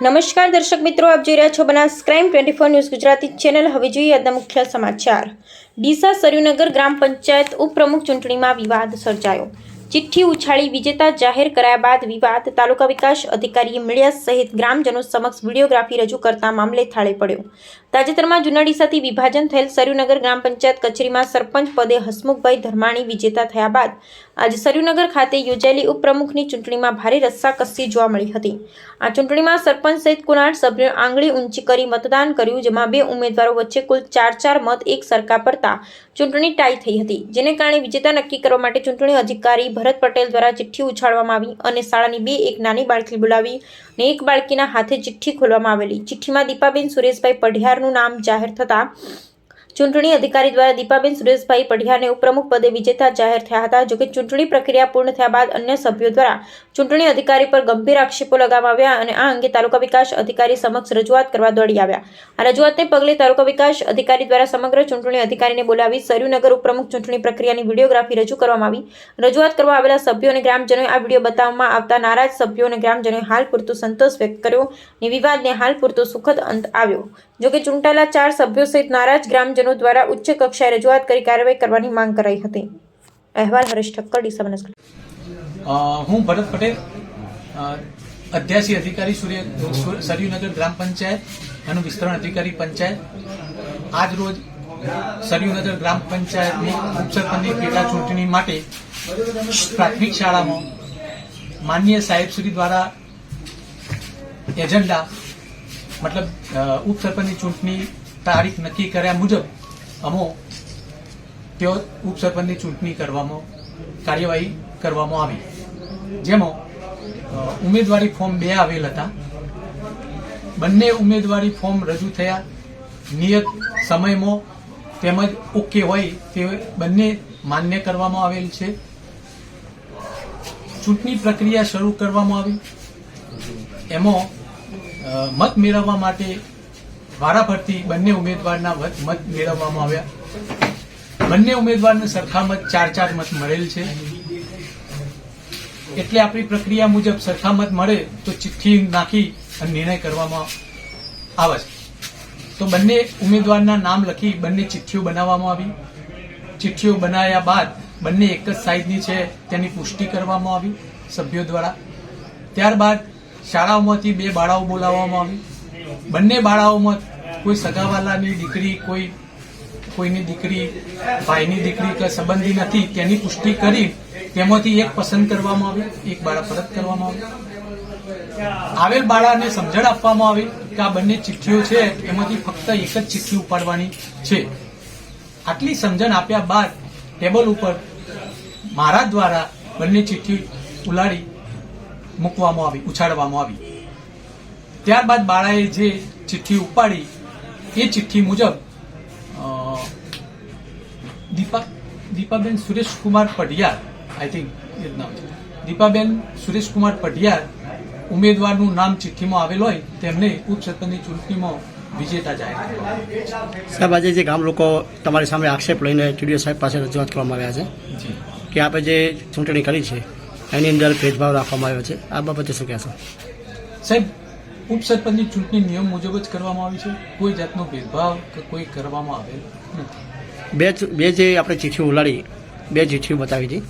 નમસ્કાર દર્શક મિત્રો, આપ જોઈ રહ્યા છો Banas crime twenty four news Gujarati channel. હવે જોઈએ આજના મુખ્ય સમાચાર. ડીસા સરયુનગર ગ્રામ પંચાયત ઉપપ્રમુખ ચૂંટણીમાં વિવાદ સર્જાયો. ચિઠ્ઠી ઉછાળી વિજેતા જાહેર કરાયા બાદ વિવાદ તાલુકા વિકાસ અધિકારીએ મીડિયા સહિત ગ્રામજનો સમક્ષ વિડીયોગ્રાફી રજૂ કરતા મામલે થાળે પડ્યો. તાજેતરમાં જુનાડીસાથી વિભાજન થયેલ સરયુનગર ગ્રામ પંચાયત કચેરીમાં સરપંચ પદે હસમુખભાઈ ધર્માણી વિજેતા થયા બાદ આજે સરયુનગર ખાતે યોજાયેલી ઉપપ્રમુખની ચૂંટણીમાં ભારે રસ્સાકસ્સી જોવા મળી હતી. આ ચૂંટણીમાં સરપંચ સહિત કુનાળ સભ્યો આંગળી ઊંચી કરી મતદાન કર્યું, જેમાં બે ઉમેદવારો વચ્ચે કુલ ચાર ચાર મત એક સરખા પડતા ચૂંટણી ટાઈ થઈ હતી, જેને કારણે વિજેતા નક્કી કરવા માટે ચૂંટણી અધિકારી ભરત પટેલ દ્વારા ચિઠ્ઠી ઉછાળવામાં આવી અને શાળાની બે એક નાની બાળકી બોલાવી અને એક બાળકીના હાથે ચિઠ્ઠી ખોલવામાં આવેલી. ચિઠ્ઠીમાં દીપાબેન સુરેશભાઈ પઢિયારનું નામ જાહેર થતાં ચૂંટણી અધિકારી દ્વારા દીપાબેન સુરેશભાઈ પઢિયારને ઉપપ્રમુખ પદે વિજેતા જાહેર થયા હતા, જોકે ચૂંટણી પ્રક્રિયા પૂર્ણ થયા બાદ અન્ય સભ્યો દ્વારા ચૂંટણી અધિકારી પર ગંભીર આક્ષેપો લગાવવામાં આવ્યા અને આ અંગે તાલુકા વિકાસ અધિકારી સમક્ષ રજૂઆત કરવા દોડી આવ્યા. આ રજૂઆતને પગલે તાલુકા વિકાસ અધિકારી દ્વારા સમગ્ર ચૂંટણી અધિકારીને બોલાવી સરયુનગર ઉપપ્રમુખ ચૂંટણી પ્રક્રિયાની વિડીયોગ્રાફી રજૂ કરવામાં આવી. રજૂઆત કરવા આવેલા સભ્યો અને ગ્રામજનોએ આ વીડિયો બતાવવામાં આવતા નારાજ સભ્યો અને ગ્રામજનોએ હાલ પૂરતો સંતોષ વ્યક્ત કર્યો. અને વિવાદને હાલ પૂરતો સુખદ અંત આવ્યો. જોકે ચૂંટાયેલા ચાર સભ્યો સહિત નારાજ ગ્રામજનો દ્વારા ઉચ્ચ કક્ષાએ રજૂઆત કરી કાર્યવાહી કરવાની માંગ કરાઈ હતી. અહેવાલ હરેશ ઠક્કર ડીસા બનાસકાંઠા હું ભરત પટેલ અધ્યાસી અધિકારી સૂર્ય, સરયુનગર ગ્રામ પંચાયત અને વિસ્તરણ અધિકારી પંચાયત. આજ રોજ સરયુનગર ગ્રામ પંચાયતની ઉપસરપંચની પેટા ચૂંટણી માટે પ્રાથમિક શાળામાં માન્ય સાહેબ શ્રી દ્વારા એજન્ડા મતલબ ઉપસરપંચની ચૂંટણી તારીખ નક્કી કર્યા મુજબ અમો તેઓ ઉપસરપંચની ચૂંટણી કરવામાં, કાર્યવાહી કરવામાં આવી. જેમાં ઉમેદવારી ફોર્મ બે આવેલ હતા. બંને ઉમેદવારી ફોર્મ રજૂ થયા. નિયત સમયમાં તેમજ ઓકે હોય તે બંને માન્ય કરવામાં આવેલ છે. ચૂંટણી પ્રક્રિયા શરૂ કરવામાં આવી. એમાં મત મેળવવા માટે વારાફરતી બંને ઉમેદવારના મત મેળવવામાં આવ્યા. બંને ઉમેદવારને સરખા મત ચાર ચાર મત મળેલ છે. એટલે આપણી પ્રક્રિયા મુજબ સરખા મત મળે તો ચિઠ્ઠી નાખી અને નિર્ણય કરવામાં આવે છે. તો બંને ઉમેદવારના નામ લખી બંને ચિઠ્ઠીઓ બનાવવામાં આવી. ચિઠ્ઠીઓ બનાવ્યા બાદ બંને એક જ સાઈઝની છે તેની પુષ્ટિ કરવામાં આવી સભ્યો દ્વારા. ત્યારબાદ શાળાઓમાંથી બે બાળાઓ બોલાવવામાં આવી. બંને બાળાઓમાં કોઈ સગાવાલાની દીકરી, કોઈ, કોઈની દીકરી, ભાઈની દીકરી કે સંબંધી નથી, તેની પુષ્ટિ કરી તેમાંથી એક પસંદ કરવામાં આવી, એક બાળા પરત કરવામાં આવી. આવેલ બાળાને સમજણ આપવામાં આવી કે આ બંને ચિઠ્ઠીઓ છે, એમાંથી ફક્ત એક જ ચિઠ્ઠી ઉપાડવાની છે. આટલી સમજણ આપ્યા બાદ ટેબલ ઉપર મારા દ્વારા બંને ચિઠ્ઠી ઉલાડી મૂકવામાં આવી ઉછાળવામાં આવી. ત્યારબાદ બાળાએ જે ચિઠ્ઠી ઉપાડી એ ચિઠ્ઠી મુજબ દીપક દીપા દીપાબેન સુરેશકુમાર પઢિયાર આઈ થિંક એ જ નામ છે. દીપાબેન સુરેશકુમાર પઢિયાર ઉમેદવારનું નામ ચિઠ્ઠીમાં આવેલ હોય તેમને ઉપસરપંચની ચૂંટણીમાં વિજેતા જાહેર સાહેબ આજે જે ગામ લોકો તમારી સામે આક્ષેપ લઈને ટીડીઓ સાહેબ પાસે રજૂઆત કરવામાં આવ્યા છે છે કે આપણે જે ચૂંટણી કરી છે એની અંદર ભેદભાવ રાખવામાં આવ્યો છે. આ બાબતે શું કહેશો? સાહેબ ઉપસરપંચની ચૂંટણી નિયમ મુજબ જ કરવામાં આવી છે. કોઈ જાતનો ભેદભાવ કે કોઈ કરવામાં આવેલ નથી. બે બે જે આપણે ચિઠ્ઠી ઉલાડી બે ચિઠ્ઠીઓ બતાવી હતી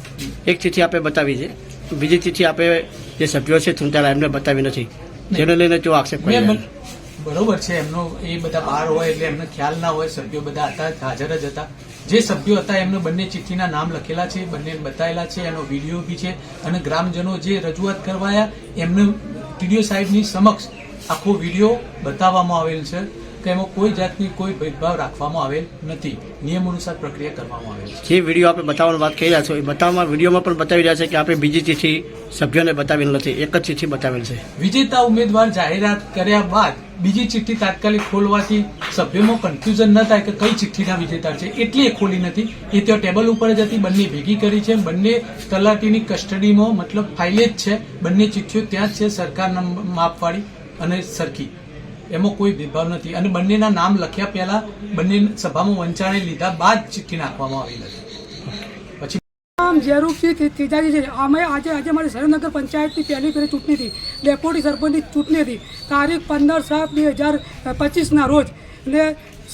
એક ચિઠ્ઠી આપણે બતાવી છે. બીજી ચિઠ્ઠી આપણે જે સભ્યો છે ચૂંટાયેલા એમને બતાવી નથી. જેને લઈને જો આક્ષેપ કરી મેં રહ્યા બન- બરોબર છે, એમનો એ બધા બહાર હોય એટલે એમને ખ્યાલ ના હોય, સભ્યો બધા હતા, હાજર જ હતા. જે સભ્યો હતા, એમને બંને ચિઠ્ઠીના નામ લખેલા છે, બંને બતાવેલા છે, એનો વીડિયો બી છે. અને ગ્રામજનો જે રજૂઆત કરવાયા, એમને ટીડીઓ સાહેબની સમક્ષ આખો વીડિયો બતાવવામાં આવેલ છે. કે એમાં કોઈ જાતની કોઈ ભેદભાવ રાખવામાં આવેલ નથી. નિયમ અનુસાર પ્રક્રિયા કરવામાં આવેલ છે. જે વીડિયો આપણે બતાવવાની વાત કરી રહ્યા છો એ બતાવવામાં વિડીયોમાં પણ બતાવી રહ્યા છે કે આપણે બીજી ચિઠ્ઠી સભ્યોને બતાવેલ નથી એક જ ચિઠ્ઠી બતાવેલ છે. વિજેતા ઉમેદવાર જાહેરાત કર્યા બાદ બીજી ચિઠ્ઠી તાત્કાલિક ખોલવાથી સભ્યોમાં કન્ફ્યુઝન ન થાય કે કઈ ચિઠ્ઠીના વિજેતા છે એટલી એ ખોલી નથી. એ ત્યાં ટેબલ ઉપર જ હતી બંને ભેગી કરી છે બંને તલાટીની કસ્ટડીમાં મતલબ ફાઇલે જ છે બંને ચિઠ્ઠીઓ ત્યાં જ છે સરકારના માપવાળી અને સરખી. એમાં કોઈ ભેદભાવ નથી. અને બંનેના નામ લખ્યા પહેલા બંને સભામાં વંચાણે લીધા બાદ ચિઠ્ઠી નાખવામાં આવી હતી. પછી આમ ઝેરૂપસિંહ તેજાજી છે. અમે આજે આજે મારી સરનગર પંચાયતની પહેલી ફેરી ચૂંટણી હતી. ડેપ્યુટી સરપંચની ચૂંટણી હતી. તારીખ પંદર સાત બે હજાર પચીસના રોજ ને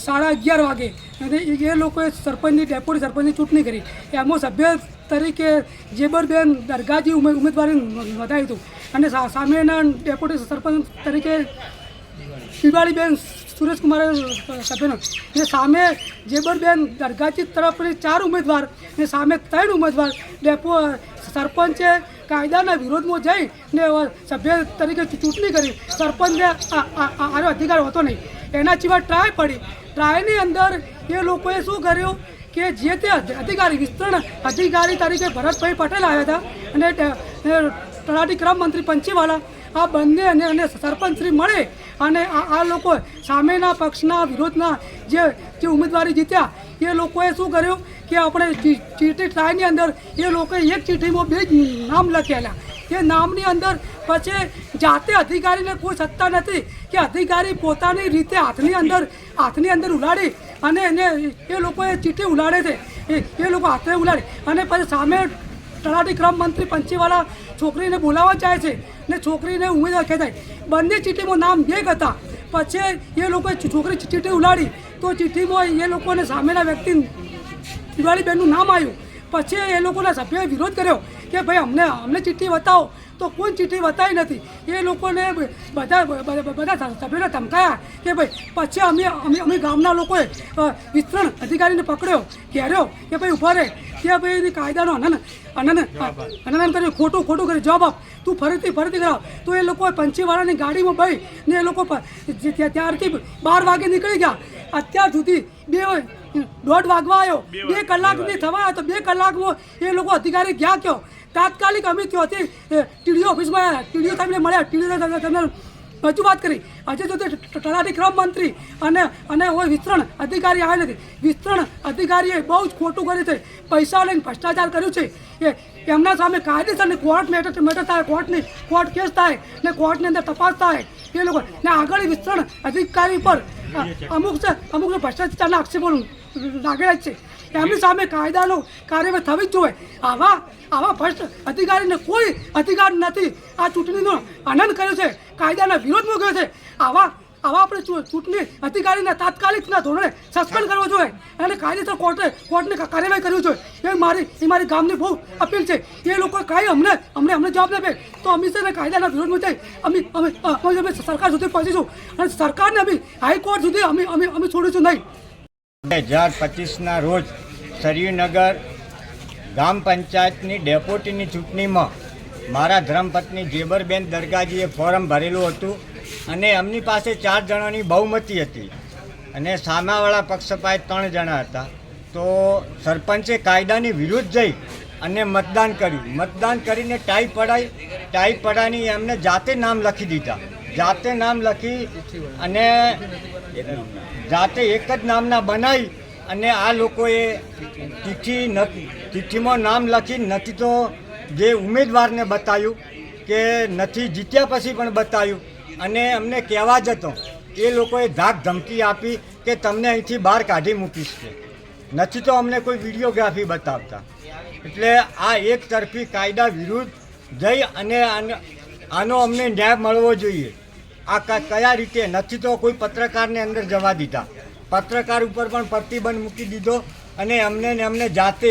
સાડા અગિયાર વાગે. અને એ લોકોએ સરપંચની, ડેપ્યુટી સરપંચની ચૂંટણી કરી. એમાં સભ્ય તરીકે જેબરબેન દરગાજી ઉમે ઉમેદવારી નોંધાયું હતું. અને સામેના ડેપ્યુટી સરપંચ તરીકે દિવાળીબેન સુરેશકુમાર સભ્યનો. ને સામે જેબરબેન દરગાજી તરફની ચાર ઉમેદવાર ને સામે ત્રણ ઉમેદવાર ડેપો સરપંચે કાયદાના વિરોધમાં જઈ ને સભ્ય તરીકે ચૂંટણી કરી. સરપંચને આનો અધિકાર હોતો નહીં. એના સિવાય ટ્રાય પડી. ટ્રાયની અંદર એ લોકોએ શું કર્યું કે જે તે અધિકારી, વિસ્તરણ અધિકારી તરીકે ભરતભાઈ પટેલ આવ્યા હતા અને તલાટી ક્રમ મંત્રી પંચીવાલા આ બંને અને સરપંચ શ્રી મળે અને આ લોકો સામેના પક્ષના વિરોધના જે જે ઉમેદવારી જીત્યા, એ લોકોએ શું કર્યું કે આપણે ચીઠી ટ્રાયની અંદર એ લોકોએ એક ચીઠીમાં બે નામ લખેલા. એ નામની અંદર પછી જાતે અધિકારીને કોઈ સત્તા નથી કે અધિકારી પોતાની રીતે હાથની અંદર હાથની અંદર ઉલાડી અને એને એ લોકોએ ચીઠી ઉલાડે છે. એ લોકો હાથે ઉલાડે. અને પછી સામે તલાટી ક્રમ મંત્રી પંચીવાળા છોકરીને બોલાવવા જાય છે ને છોકરીને ઉમેદવાર ખેંચાય. બંને ચીઠીમાં નામ એક હતા. પછી એ લોકોએ છોકરી ચીઠી ઉલાડી. તો ચીઠીમાં એ લોકોને સામેના વ્યક્તિ દિવાળીબેનનું નામ આવ્યું. પછી એ લોકોના સભ્યોએ વિરોધ કર્યો કે ભાઈ અમને અમને ચિઠ્ઠી બતાવો. તો કોઈ ચિઠ્ઠી બતાવી નથી. એ લોકોને બધા બધા સભ્યોને ધમકાયા કે ભાઈ પછી અમે અમે અમે ગામના લોકોએ વિસ્તરણ અધિકારીને પકડ્યો ઘેર્યો કે ભાઈ ઊભા રહે કે ભાઈ એની કાયદાનો અનન અનન અનન કર્યું ખોટું ખોટું કર્યું જવાબ આપ. તું ફરીથી ફરીથી કરાવ. તો એ લોકો પંચીવાળાની ગાડીમાં ભાઈ ને એ લોકો જે ત્યાં- ત્યારથી બાર વાગે નીકળી ગયા. અત્યાર સુધી બે દોઢ વાગવા આવ્યો. બે કલાક થવા થવાયો તો બે કલાકમાં એ લોકો અધિકારી ગયા કયો? તાત્કાલિક અમે ત્યાંથી ટીડીઓ ઓફિસમાં ટીડીઓ સાહેબને મળ્યા. ટીડીઓ તમને રજૂઆત કરી. આજે તો તે તલાટી ક્રમ મંત્રી અને અને વિસ્તરણ અધિકારી આવ્યા નથી. વિસ્તરણ અધિકારીએ બહુ જ ખોટું કર્યું છે. પૈસા લઈને ભ્રષ્ટાચાર કર્યું છે. એ એમના સામે કાયદેસર કોર્ટ મેટર મેટર થાય કોર્ટની કોર્ટ કેસ થાય ને કોર્ટની અંદર તપાસ થાય. એ લોકો ને આગળ વિસ્તરણ અધિકારી પર અમુક અમુક ભ્રષ્ટાચારના આક્ષેપો લાગેલા છે. એમની સામે કાયદાનો કાર્યવાહી થવી જ જોઈએ. આવા આવા ભ્રષ્ટ અધિકારીને કોઈ અધિકાર નથી. આ ચૂંટણીનો આનંદ કર્યો છે. કાયદાના વિરોધમાં ગયો છે. આવા આવા આપણે ચૂંટણી અધિકારીને તાત્કાલિકના ધોરણે સસ્પેન્ડ કરવો જોઈએ. અને કાયદેસર કોર્ટે, કોર્ટને કાર્યવાહી કરવી જોઈએ. એ મારી એ મારી ગામની બહુ અપીલ છે. એ લોકો કાંઈ અમને અમને અમને જવાબ ન આપે. તો અમે છે ને કાયદાના વિરોધમાં જઈ અમે અમે અમે સરકાર સુધી પહોંચીશું. અને સરકારને અમે હાઈકોર્ટ સુધી અમે અમે અમે છોડીશું નહીં. બે હજાર પચીસના રોજ સરયુનગર ગ્રામ પંચાયતની ડેપ્યુટીની ચૂંટણીમાં મારા ધર્મપત્ની જેબરબેન દરગાજીએ ફોર્મ ભરેલું હતું અને એમની પાસે ચાર જણાની બહુમતી હતી અને સામાવાળા પક્ષ પાસે ત્રણ જણા હતા. તો સરપંચે કાયદાની વિરુદ્ધ જઈ અને મતદાન કર્યું. મતદાન કરીને ટાઈ પડાઈ. ટાઈ પડાની એમને જાતે નામ લખી દીધા. જાતે નામ લખી અને જાતે એક જ નામના બનાવી અને આ લોકોએ ચિઠ્ઠી તિથિમાં નામ લખી નથી તો જે ઉમેદવારને બતાવ્યું કે નથી જીત્યા પછી પણ બતાવ્યું. અને અમને કહેવા જતો એ લોકોએ ધાક ધમકી આપી કે તમને અહીંથી બહાર કાઢી મૂકીશ કે. નથી તો અમને કોઈ વિડીયોગ્રાફી બતાવતા. એટલે આ એક તરફી કાયદા વિરુદ્ધ જઈ અને આનો અમને ન્યાય મળવો જોઈએ. આ કયા રીતે? નથી તો કોઈ પત્રકારને અંદર જવા દીધા. પત્રકાર ઉપર પણ પ્રતિબંધ મૂકી દીધો અને અમને ને અમને જાતે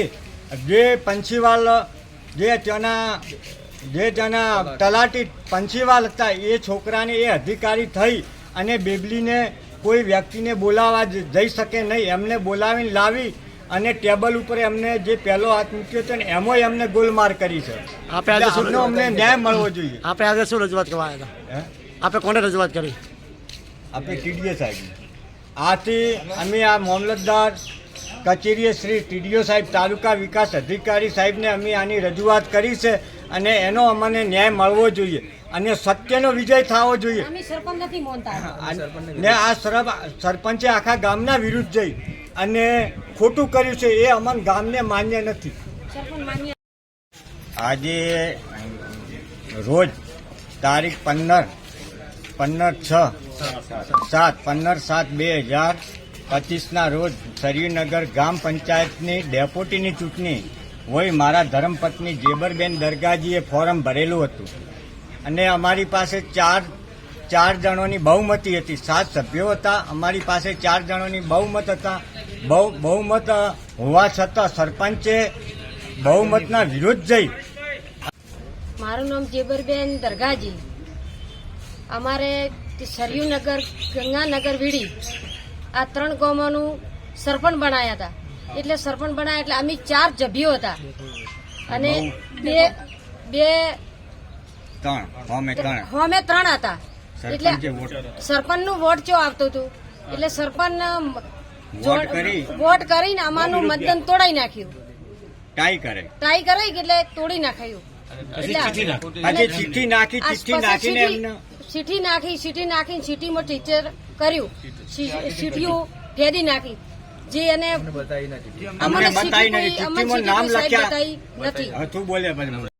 જે પંછીવાલ જે ત્યાંના જે ત્યાંના તલાટી પંછીવાલ હતા એ છોકરાને એ અધિકારી થઈ અને બેબલીને કોઈ વ્યક્તિને બોલાવવા જઈ શકે નહીં. એમને બોલાવીને લાવી અને ટેબલ ઉપર એમને જે પહેલો હાથ મૂક્યો હતો ને એમાંય એમને ગોલમાર કરી છે. આપે આજે શું અમને ન્યાય મળવો જોઈએ. આપે આજે શું રજૂઆત કરવા આવ્યા હતા? હે? આપે કોને રજૂઆત કરી? આપણે ટીડીઓ સાહેબ આથી અમે આ મામલતદાર કચેરીએ શ્રી ટીડીઓ સાહેબ તાલુકા વિકાસ અધિકારી સાહેબને અમે આની રજૂઆત કરી છે અને એનો અમને ન્યાય મળવો જોઈએ અને સત્યનો વિજય થવો જોઈએ. ને આ સરપ- સરપંચે આખા ગામના વિરુદ્ધ જઈ અને ખોટું કર્યું છે એ અમન ગામને માન્ય નથી. આજે રોજ તારીખ પંદર પંદર છ સાત પંદર સાત બે હજાર પચીસના રોજ સરયુનગર ગ્રામ પંચાયતની ડેપોટીની ચૂંટણી હોય મારા ધર્મપત્ની જેબરબેન દરગાજીએ ફોર્મ ભરેલું હતું. અને અમારી પાસે ચાર ચાર જણોની બહુમતી હતી. સાત સભ્યો હતા. અમારી પાસે ચાર જણોની બહુમત હતા. બહુ, બહુમત હોવા છતાં સરપંચે બહુમતના વિરુદ્ધ જઈ. મારું નામ જેબરબેન દરગાજી. અમારે સરયુનગર ગંગાનગર વીડી આ ત્રણ ગામોનું સરપંચ બનાયા હતા. એટલે સરપંચ બનાયા એટલે અમે ચાર જભીઓ હતા. અને બે બે ત્રણ. હોમે ત્રણ. હતા. એટલે સરપંચનું સરપંચનું વોટ ચો આવતું હતું? એટલે સરપંચ વોટ કરીને અમારું મતદાન તોડાઈ નાખ્યું. ટાઈ કરે. ટ્રાય કરે એટલે તોડી નાખાયું. એટલે નાખી. ચીઠી નાખી ચિઠ્ઠી સીટી- નાખી સીટી નાખીને સીટીમાં ટીચર કર્યું સીટીઓ ફેરી નાખી. જે એને અમને અમને બતાવી નથી. અમને નામ લખ્યા. બતાવી નથી.